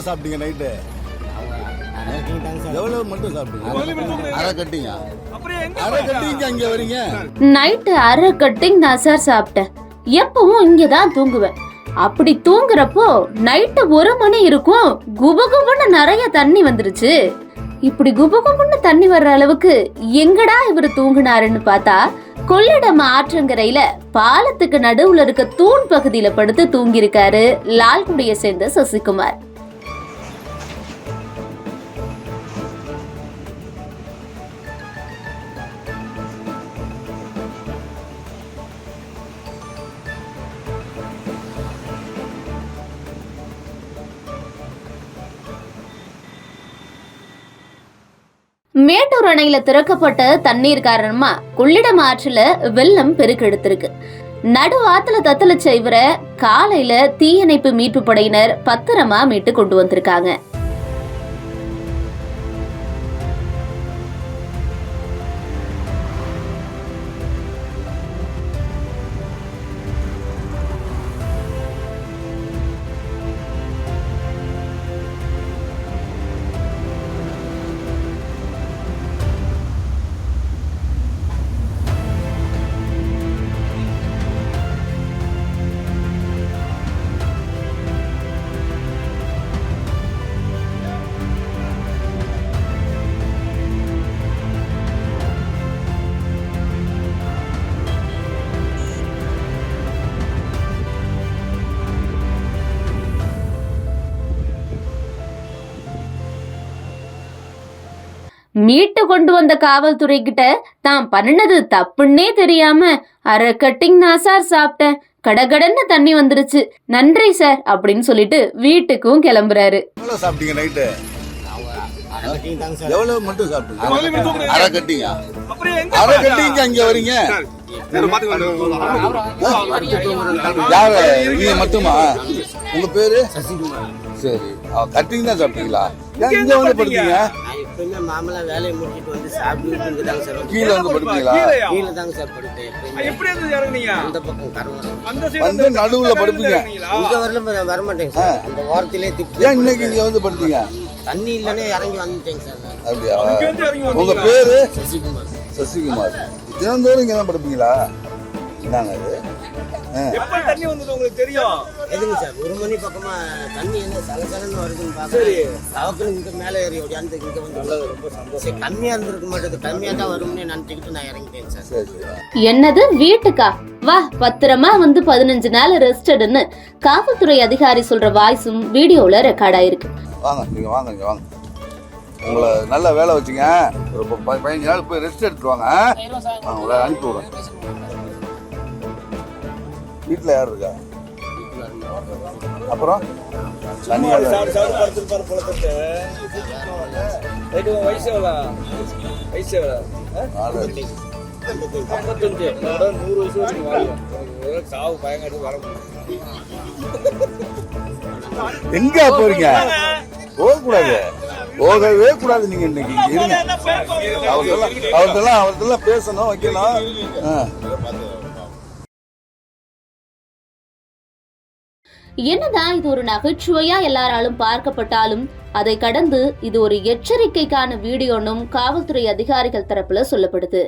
எவ்வளோ சாப்பிட்டீங்க நைட்டு எவ்வளோ மட்டும் சாப்பிட்டீங்க? அரை கட்டிங்க? அரை கட்டிங்க அங்கே வரீங்க? நைட்டு அரை கட்டிங் தான் சார் சாப்பிட்டேன். எப்பவும் இங்கே தான் தூங்குவேன். அப்படி தூங்குறப்போ நைட்டு ஒரு மணி இருக்கும். குபகுபுன்னு நிறைய தண்ணி வந்துருச்சு. இப்படி குபகுபுன்னு தண்ணி வர்ற அளவுக்கு எங்கடா இவர் தூங்குனாருன்னு பார்த்தா கொள்ளிடம் ஆற்றங்கரையில பாலத்துக்கு நடுவுல இருக்க தூண் பகுதியில படுத்து தூங்கியிருக்காரு லால்குடியை சேர்ந்த சசிகுமார். மேட்டூர் அணையில திறக்கப்பட்ட தண்ணீர் காரணமா கொள்ளிடம் ஆற்றுல வெள்ளம் பெருக்கெடுத்திருக்கு நடு ஆத்துல தத்தளிச்ச இவரை காலையில தீயணைப்பு மீட்பு படையினர் பத்திரமா மீட்டு கொண்டு வந்திருக்காங்க. மீட்டு கொண்டு வந்த காவல்துறை கிட்ட தான் பண்ணினது தப்புன்னே தெரியாம அரை கட்டிங் நான் சார் சாப்பிட்டேன் கடகடன்னு தண்ணி வந்துருச்சு. நன்றி சார் அப்படின்னு சொல்லிட்டு வீட்டுக்கும் கிளம்புறாரு. மட்டும் சாப்பிட்டீங்க? அரை அரை கட்டிங்க வரீங்க? யாரு? நீங்க மட்டுமா? உங்க பேரு? சரி. கட்டிங் தான் சாப்பிட்டீங்களா? இங்க வந்து படுத்தீங்க? எப்பயுமே மாமலா வேலையை முடிச்சிட்டு வந்து சாப்பிட்டு இங்க தாங்க சார் கீழே வந்து படுப்பீங்களா? கீழே தாங்க சார் எப்பயுமே எப்படி இருந்து இறங்குனீங்க? அந்த பக்கம் கருவம் அந்த வந்து நடுவுல படுப்பீங்க. இங்க வரல நான் வரமாட்டேங்க சார். அந்த ஓரத்திலே திட்டு ஏன் இன்னைக்கு இங்க வந்து படுத்தீங்க? தண்ணி இல்லைன்னே இறங்கி வந்துட்டேங்க சார். அப்படியா? உங்க பேரு? சசிகுமார். சசிகுமார். தினந்தோறும் இங்க தான் படுப்பீங்களா? என்னங்க அது. எப்ப தண்ணி வந்தது உங்களுக்கு தெரியும்? எதுங்க சார் ஒரு மணி பக்கமா தண்ணி என்ன சலசலன்னு வருதுன்னு பாக்குறேன் தவக்கணும் இங்க மேலே ஏறி ஓடியாந்து இங்க வந்து ரொம்ப சந்தோஷம். கம்மியா இருந்திருக்க மாட்டேது. கம்மியா தான் வரும்னு நினைச்சுக்கிட்டு நான் இறங்கிட்டேன் சார். என்னது வீட்டுக்கா? வா பத்திரமா வந்து பதினஞ்சு நாள் ரெஸ்ட் எடுன்னு காவல்துறை அதிகாரி சொல்ற வாய்ஸும் வீடியோல ரெக்கார்ட் ஆயிருக்கு. வாங்க நீங்க வாங்க இங்க வாங்க. உங்களை நல்ல வேலை வச்சுங்க. ஒரு பதினஞ்சு நாள் போய் ரெஸ்ட் எடுத்துட்டு வாங்க ஆ, உங்களை அனுப்பி விடுறேன் வீட்டில் யார் இருக்கா? அப்புறம்? தனியாக வயசு எவ்வளோ? வயசு எவ்வளோ? ஐம்பத்தஞ்சு. நூறு ஒரு சாவு பயங்கரம் வர முடியும் எங்க போறீங்க? போகக்கூடாது. போகவே கூடாது நீங்க இன்னைக்கு. இருங்க. அவர்தெல்லாம் அவர்தெல்லாம் பேசணும் வைக்கணும் என்னதான் இது ஒரு நகைச்சுவையா எல்லாராலும் பார்க்கப்பட்டாலும் அதை கடந்து இது ஒரு எச்சரிக்கைக்கான வீடியோனும் காவல்துறை அதிகாரிகள் தரப்புல சொல்லப்படுது.